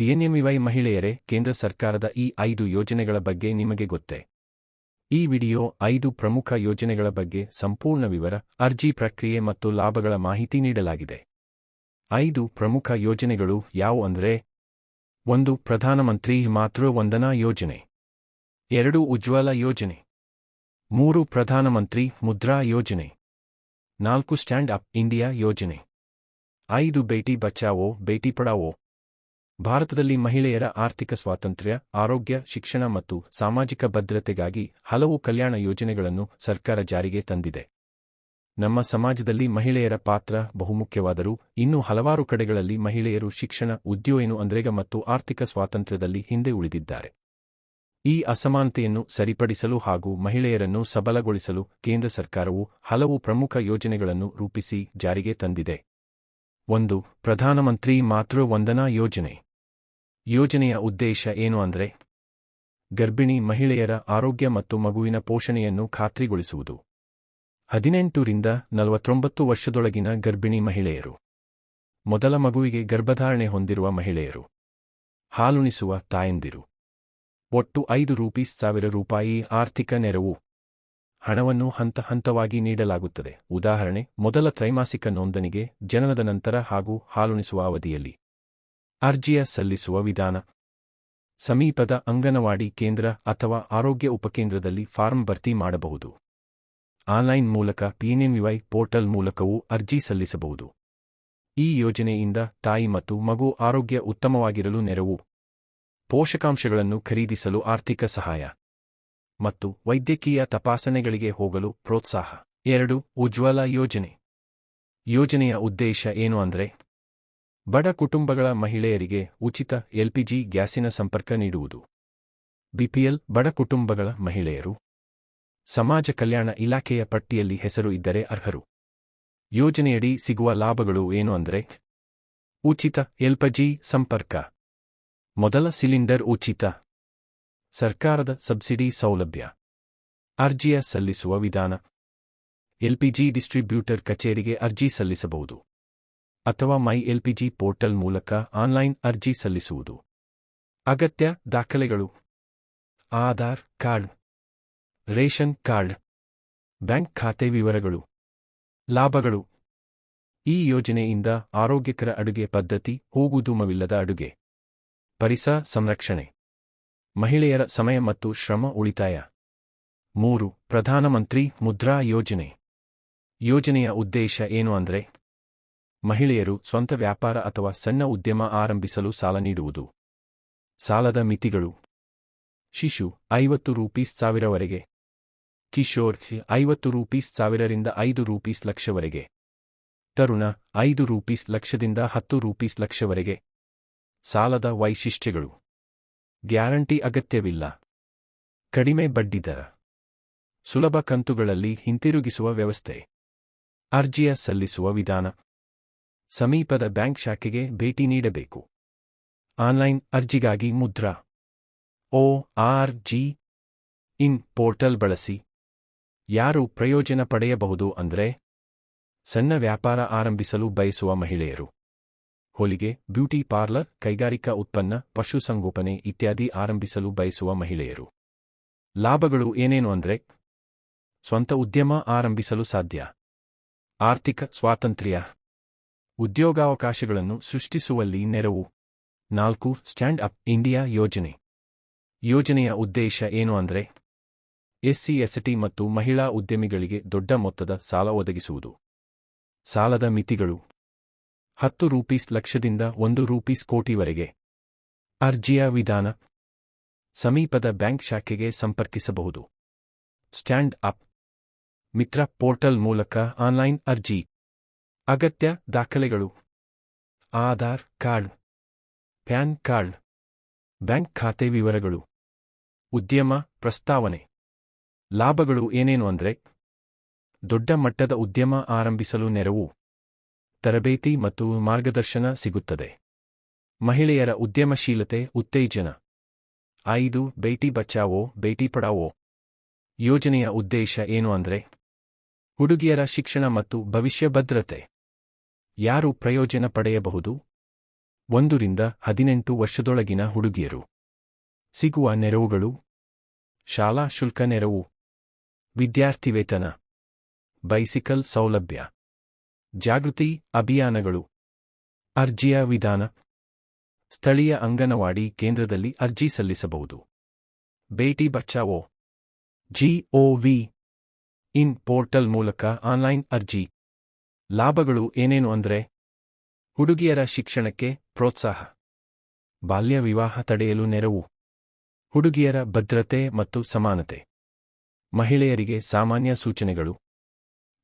ಪಿಎನ್ಎಂಇವೈ ಮಹಿಳೆಯರೇ, ಕೇಂದ್ರ ಸರ್ಕಾರದ ಈ ಐದು ಯೋಜನೆಗಳ ಬಗ್ಗೆ ನಿಮಗೆ ಗೊತ್ತೇ? ಈ ವಿಡಿಯೋ ಐದು ಪ್ರಮುಖ ಯೋಜನೆಗಳ ಬಗ್ಗೆ ಸಂಪೂರ್ಣ ವಿವರ, ಅರ್ಜಿ ಪ್ರಕ್ರಿಯೆ ಮತ್ತು ಲಾಭಗಳ ಮಾಹಿತಿ ನೀಡಲಾಗಿದೆ. ಐದು ಪ್ರಮುಖ ಯೋಜನೆಗಳು ಯಾವು ಅಂದರೆ? ಒಂದು ಪ್ರಧಾನಮಂತ್ರಿ ಮಾತೃ ವಂದನಾ ಯೋಜನೆ. ಎರಡು ಉಜ್ವಲ ಯೋಜನೆ. ಮೂರು ಪ್ರಧಾನಮಂತ್ರಿ ಮುದ್ರಾ ಯೋಜನೆ. ನಾಲ್ಕು ಸ್ಟ್ಯಾಂಡ್ ಅಪ್ ಇಂಡಿಯಾ ಯೋಜನೆ. ಐದು ಬೇಟಿ ಬಚಾವೋ, ಬೇಟಿ ಪಡಾವೋ ಭಾರತದಲ್ಲಿ ಮಹಿಳೆಯರ ಆರ್ಥಿಕ ಸ್ವಾತಂತ್ರ್ಯ, ಆರೋಗ್ಯ, ಶಿಕ್ಷಣ ಮತ್ತು ಸಾಮಾಜಿಕ ಭದ್ರತೆಗಾಗಿ ಹಲವು ಕಲ್ಯಾಣ ಯೋಜನೆಗಳನ್ನು ಸರ್ಕಾರ ಜಾರಿಗೆ ತಂದಿದೆ. ನಮ್ಮ ಸಮಾಜದಲ್ಲಿ ಮಹಿಳೆಯರ ಪಾತ್ರ ಬಹುಮುಖ್ಯವಾದರೂ, ಇನ್ನೂ ಹಲವಾರು ಕಡೆಗಳಲ್ಲಿ ಮಹಿಳೆಯರು ಶಿಕ್ಷಣ ಉದ್ಯೋಗ ಅಂದ್ರೇಗ ಮತ್ತು ಆರ್ಥಿಕ ಸ್ವಾತಂತ್ರ್ಯದಲ್ಲಿ ಹಿಂದೆ ಉಳಿದಿದ್ದಾರೆ. ಈ ಅಸಮಾನತೆಯನ್ನು ಸರಿಪಡಿಸಲು ಹಾಗೂ ಮಹಿಳೆಯರನ್ನು ಸಬಲಗೊಳಿಸಲು ಕೇಂದ್ರ ಸರ್ಕಾರವು ಹಲವು ಪ್ರಮುಖ ಯೋಜನೆಗಳನ್ನು ರೂಪಿಸಿ ಜಾರಿಗೆ ತಂದಿದೆ. ಒಂದು, ಪ್ರಧಾನಮಂತ್ರಿ ಮಾತೃ ವಂದನಾ ಯೋಜನೆ. ಯೋಜನೆಯ ಉದ್ದೇಶ ಏನು ಅಂದ್ರೆ ಗರ್ಭಿಣಿ ಮಹಿಳೆಯರ ಆರೋಗ್ಯ ಮತ್ತು ಮಗುವಿನ ಪೋಷಣೆಯನ್ನು ಖಾತ್ರಿಗೊಳಿಸುವುದು. ಹದಿನೆಂಟರಿಂದ ನಲವತ್ತೊಂಬತ್ತು ವರ್ಷದೊಳಗಿನ ಗರ್ಭಿಣಿ ಮಹಿಳೆಯರು. ಮೊದಲ ಮಗುವಿಗೆ ಗರ್ಭಧಾರಣೆ ಹೊಂದಿರುವ ಮಹಿಳೆಯರು. ಹಾಲುಣಿಸುವ ತಾಯಂದಿರು. ಒಟ್ಟು ಐದು ರೂಪೀಸ್ ಸಾವಿರ ರೂಪಾಯಿ ಆರ್ಥಿಕ ನೆರವು. ಹಣವನ್ನು ಹಂತ ಹಂತವಾಗಿ ನೀಡಲಾಗುತ್ತದೆ. ಉದಾಹರಣೆ, ಮೊದಲ ತ್ರೈಮಾಸಿಕ ನೋಂದಣಿಗೆ ಜನನದ ನಂತರ ಹಾಗೂ ಹಾಲುಣಿಸುವ ಅವಧಿಯಲ್ಲಿ. ಅರ್ಜಿಯ ಸಲ್ಲಿಸುವ ವಿಧಾನ. ಸಮೀಪದ ಅಂಗನವಾಡಿ ಕೇಂದ್ರ ಅಥವಾ ಆರೋಗ್ಯ ಉಪಕೇಂದ್ರದಲ್ಲಿ ಫಾರ್ಮ್ ಭರ್ತಿ ಮಾಡಬಹುದು. ಆನ್ಲೈನ್ ಮೂಲಕ ಪಿಎನ್ಎಂವಿವೈ ಪೋರ್ಟಲ್ ಮೂಲಕವೂ ಅರ್ಜಿ ಸಲ್ಲಿಸಬಹುದು. ಈ ಯೋಜನೆಯಿಂದ ತಾಯಿ ಮತ್ತು ಮಗು ಆರೋಗ್ಯ ಉತ್ತಮವಾಗಿರಲು ನೆರವು. ಪೋಷಕಾಂಶಗಳನ್ನು ಖರೀದಿಸಲು ಆರ್ಥಿಕ ಸಹಾಯ. ಮತ್ತು ವೈದ್ಯಕೀಯ ತಪಾಸಣೆಗಳಿಗೆ ಹೋಗಲು ಪ್ರೋತ್ಸಾಹ. ಎರಡು, ಉಜ್ವಲ ಯೋಜನೆ. ಯೋಜನೆಯ ಉದ್ದೇಶ ಏನು ಅಂದ್ರೆ ಬಡ ಕುಟುಂಬಗಳ ಮಹಿಳೆಯರಿಗೆ ಉಚಿತ ಎಲ್ಪಿಜಿ ಗ್ಯಾಸಿನ ಸಂಪರ್ಕ ನೀಡುವುದು. ಬಿಪಿಎಲ್ ಬಡ ಕುಟುಂಬಗಳ ಮಹಿಳೆಯರು. ಸಮಾಜ ಕಲ್ಯಾಣ ಇಲಾಖೆಯ ಪಟ್ಟಿಯಲ್ಲಿ ಹೆಸರು ಇದ್ದರೆ ಅರ್ಹರು. ಯೋಜನೆಯಡಿ ಸಿಗುವ ಲಾಭಗಳು ಏನು ಅಂದರೆ? ಉಚಿತ ಎಲ್ಪಿಜಿ ಸಂಪರ್ಕ. ಮೊದಲ ಸಿಲಿಂಡರ್ ಉಚಿತ. ಸರ್ಕಾರದ ಸಬ್ಸಿಡಿ ಸೌಲಭ್ಯ. ಅರ್ಜಿಯ ಸಲ್ಲಿಸುವ ವಿಧಾನ. ಎಲ್ಪಿಜಿ ಡಿಸ್ಟ್ರಿಬ್ಯೂಟರ್ ಕಚೇರಿಗೆ ಅರ್ಜಿ ಸಲ್ಲಿಸಬಹುದು. ಅಥವಾ ಮೈ ಎಲ್ಪಿಜಿ ಪೋರ್ಟಲ್ ಮೂಲಕ ಆನ್ಲೈನ್ ಅರ್ಜಿ ಸಲ್ಲಿಸುವುದು. ಅಗತ್ಯ ದಾಖಲೆಗಳು. Aadhaar card. Ration card. Bank ಖಾತೆ ವಿವರಗಳು. ಲಾಭಗಳು. ಈ ಯೋಜನೆಯಿಂದ ಆರೋಗ್ಯಕರ ಅಡುಗೆ ಪದ್ಧತಿ ಹೋಗುದುಮವಿಲ್ಲದ ಅಡುಗೆ. ಪರಿಸರ ಸಂರಕ್ಷಣೆ. ಮಹಿಳೆಯರ ಸಮಯ ಮತ್ತು ಶ್ರಮ ಉಳಿತಾಯ. ಮೂರು, ಪ್ರಧಾನಮಂತ್ರಿ ಮುದ್ರಾ ಯೋಜನೆ. ಯೋಜನೆಯ ಉದ್ದೇಶ ಏನು ಅಂದ್ರೆ ಮಹಿಳೆಯರು ಸ್ವಂತ ವ್ಯಾಪಾರ ಅಥವಾ ಸಣ್ಣ ಉದ್ಯಮ ಆರಂಭಿಸಲು ಸಾಲ ನೀಡುವುದು. ಸಾಲದ ಮಿತಿಗಳು. ಶಿಶು, ಐವತ್ತು ರೂಪೀಸ್ ಸಾವಿರವರೆಗೆ. ಕಿಶೋರ್, ಐವತ್ತು ರೂಪೀಸ್ ಸಾವಿರರಿಂದ ಐದು ರೂಪೀಸ್ ಲಕ್ಷವರೆಗೆ. ತರುಣ, ಐದು ರೂಪೀಸ್ ಲಕ್ಷದಿಂದ ಹತ್ತು ರೂಪೀಸ್ ಲಕ್ಷವರೆಗೆ. ಸಾಲದ ವೈಶಿಷ್ಟ್ಯಗಳು. ಗ್ಯಾರಂಟಿ ಅಗತ್ಯವಿಲ್ಲ. ಕಡಿಮೆ ಬಡ್ಡಿದರ ಸುಲಭ ಕಂತುಗಳಲ್ಲಿ ಹಿಂತಿರುಗಿಸುವ ವ್ಯವಸ್ಥೆ. ಅರ್ಜಿಯ ಸಲ್ಲಿಸುವ ವಿಧಾನ. ಸಮೀಪದ ಬ್ಯಾಂಕ್ ಶಾಖೆಗೆ ಭೇಟಿ ನೀಡಬೇಕು. Online ಅರ್ಜಿಗಾಗಿ Mudra. O R G in portal ಬಳಸಿ. ಯಾರು ಪ್ರಯೋಜನ ಪಡೆಯಬಹುದು ಅಂದ್ರೆ, ಸಣ್ಣ ವ್ಯಾಪಾರ ಆರಂಭಿಸಲು ಬಯಸುವ ಮಹಿಳೆಯರು. ಹೊಲಿಗೆ, ಬ್ಯೂಟಿ ಪಾರ್ಲರ್, ಕೈಗಾರಿಕಾ ಉತ್ಪನ್ನ ಪಶುಸಂಗೋಪನೆ ಇತ್ಯಾದಿ ಆರಂಭಿಸಲು ಬಯಸುವ ಮಹಿಳೆಯರು. ಲಾಭಗಳು ಏನೇನು ಅಂದ್ರೆ, ಸ್ವಂತ ಉದ್ಯಮ ಆರಂಭಿಸಲು ಸಾಧ್ಯ. ಆರ್ಥಿಕ ಸ್ವಾತಂತ್ರ್ಯ. ಉದ್ಯೋಗಾವಕಾಶಗಳನ್ನು ಸೃಷ್ಟಿಸುವಲ್ಲಿ ನೆರವು. ನಾಲ್ಕು, ಸ್ಟ್ಯಾಂಡ್ ಅಪ್ ಇಂಡಿಯಾ ಯೋಜನೆ. ಯೋಜನೆಯ ಉದ್ದೇಶ ಏನು ಅಂದರೆ? ಎಸ್ಸಿ, ಎಸ್ಟಿ ಮತ್ತು ಮಹಿಳಾ ಉದ್ಯಮಿಗಳಿಗೆ ದೊಡ್ಡ ಮೊತ್ತದ ಸಾಲ ಒದಗಿಸುವುದು. ಸಾಲದ ಮಿತಿಗಳು. ಹತ್ತು ರೂಪೀಸ್ ಲಕ್ಷದಿಂದ ಒಂದು ರೂಪೀಸ್ ಕೋಟಿವರೆಗೆ. ಅರ್ಜಿಯ ವಿಧಾನ. ಸಮೀಪದ ಬ್ಯಾಂಕ್ ಶಾಖೆಗೆ ಸಂಪರ್ಕಿಸಬಹುದು. Stand up. ಮಿತ್ರ ಪೋರ್ಟಲ್ ಮೂಲಕ ಆನ್ಲೈನ್ ಅರ್ಜಿ. ಅಗತ್ಯ ದಾಖಲೆಗಳು. Aadhaar card. PAN card. Bank ಖಾತೆ ವಿವರಗಳು. ಉದ್ಯಮ ಪ್ರಸ್ತಾವನೆ. ಲಾಭಗಳು ಏನೇನು ಅಂದ್ರೆ? ದೊಡ್ಡ ಮಟ್ಟದ ಉದ್ಯಮ ಆರಂಭಿಸಲು ನೆರವು. ತರಬೇತಿ ಮತ್ತು ಮಾರ್ಗದರ್ಶನ ಸಿಗುತ್ತದೆ. ಮಹಿಳೆಯರ ಉದ್ಯಮಶೀಲತೆ, ಉತ್ತೇಜನ. ಐದು, ಬೇಟಿ ಬಚಾವೋ, ಬೇಟಿ ಪಡಾವೋ ಯೋಜನೆಯ ಉದ್ದೇಶ ಏನು ಅಂದ್ರೆ? ಹುಡುಗಿಯರ ಶಿಕ್ಷಣ ಮತ್ತು ಭವಿಷ್ಯ ಭದ್ರತೆ. ಯಾರು ಪ್ರಯೋಜನ ಪಡೆಯಬಹುದು? ಒಂದರಿಂದ ಹದಿನೆಂಟು ವರ್ಷದೊಳಗಿನ ಹುಡುಗಿಯರು. ಸಿಗುವ ನೆರವುಗಳು? ಶಾಲಾ ಶುಲ್ಕ ನೆರವು. ವಿದ್ಯಾರ್ಥಿವೇತನ. ಬೈಸಿಕಲ್ ಸೌಲಭ್ಯ. ಜಾಗೃತಿ ಅಭಿಯಾನಗಳು. ಅರ್ಜಿಯ ವಿಧಾನ. ಸ್ಥಳೀಯ ಅಂಗನವಾಡಿ ಕೇಂದ್ರದಲ್ಲಿ ಅರ್ಜಿ ಸಲ್ಲಿಸಬಹುದು. Beti Bachao. GOV. In portal ಮೂಲಕ ಆನ್ಲೈನ್ ಅರ್ಜಿ. ಲಾಭಗಳು ಏನೇನು ಅಂದ್ರೆ, ಹುಡುಗಿಯರ ಶಿಕ್ಷಣಕ್ಕೆ ಪ್ರೋತ್ಸಾಹ. ಬಾಲ್ಯ ವಿವಾಹ ತಡೆಯಲು ನೆರವು. ಹುಡುಗಿಯರ ಭದ್ರತೆ ಮತ್ತು ಸಮಾನತೆ. ಮಹಿಳೆಯರಿಗೆ ಸಾಮಾನ್ಯ ಸೂಚನೆಗಳು.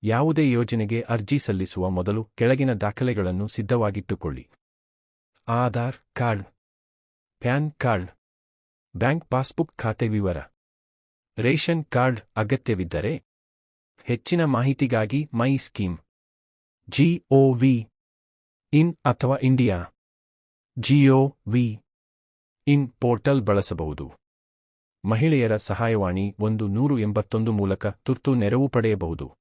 ಯಾವುದೇ ಯೋಜನೆಗೆ ಅರ್ಜಿ ಸಲ್ಲಿಸುವ ಮೊದಲು ಕೆಳಗಿನ ದಾಖಲೆಗಳನ್ನು ಸಿದ್ಧವಾಗಿಟ್ಟುಕೊಳ್ಳಿ. Aadhaar card. PAN card. Bank passbook ಖಾತೆ ವಿವರ. ರೇಷನ್ ಕಾರ್ಡ್ ಅಗತ್ಯವಿದ್ದರೆ ಹೆಚ್ಚಿನ ಮಾಹಿತಿಗಾಗಿ ಮೈ scheme. G O V in ಅಥವಾ India. G O V in portal ಬಳಸಬಹುದು. ಮಹಿಳೆಯರ ಸಹಾಯವಾಣಿ ಒಂದು ನೂರು ಎಂಬತ್ತೊಂದು ಮೂಲಕ ತುರ್ತು ನೆರವು ಪಡೆಯಬಹುದು.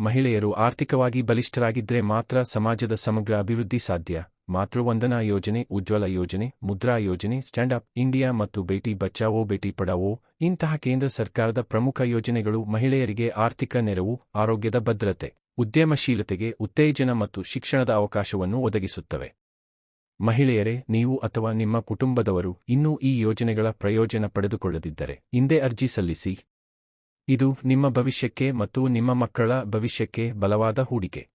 ಮಹಿಳೆಯರು ಆರ್ಥಿಕವಾಗಿ ಬಲಿಷ್ಠರಾಗಿದ್ದರೆ ಮಾತ್ರ ಸಮಾಜದ ಸಮಗ್ರ ಅಭಿವೃದ್ಧಿ ಸಾಧ್ಯ. ಮಾತೃವಂದನಾ ಯೋಜನೆ, ಉಜ್ವಲ ಯೋಜನೆ, ಮುದ್ರಾ ಯೋಜನೆ ಸ್ಟ್ಯಾಂಡ್ ಅಪ್ ಇಂಡಿಯಾ ಮತ್ತು ಬೇಟಿ ಬಚಾವೋ ಬೇಟಿ ಪಡಾವೋ ಇಂತಹ ಕೇಂದ್ರ ಸರ್ಕಾರದ ಪ್ರಮುಖ ಯೋಜನೆಗಳು ಮಹಿಳೆಯರಿಗೆ ಆರ್ಥಿಕ ನೆರವು, ಆರೋಗ್ಯದ ಭದ್ರತೆ, ಉದ್ಯಮಶೀಲತೆಗೆ ಉತ್ತೇಜನ ಮತ್ತು ಶಿಕ್ಷಣದ ಅವಕಾಶವನ್ನು ಒದಗಿಸುತ್ತವೆ. ಮಹಿಳೆಯರೇ, ನೀವು ಅಥವಾ ನಿಮ್ಮ ಕುಟುಂಬದವರು ಇನ್ನೂ ಈ ಯೋಜನೆಗಳ ಪ್ರಯೋಜನ ಪಡೆದುಕೊಳ್ಳದಿದ್ದರೆ ಹಿಂದೆ ಅರ್ಜಿ ಸಲ್ಲಿಸಿ. ಇದು ನಿಮ್ಮ ಭವಿಷ್ಯಕ್ಕೆ ಮತ್ತು ನಿಮ್ಮ ಮಕ್ಕಳ ಭವಿಷ್ಯಕ್ಕೆ ಬಲವಾದ ಹೂಡಿಕೆ.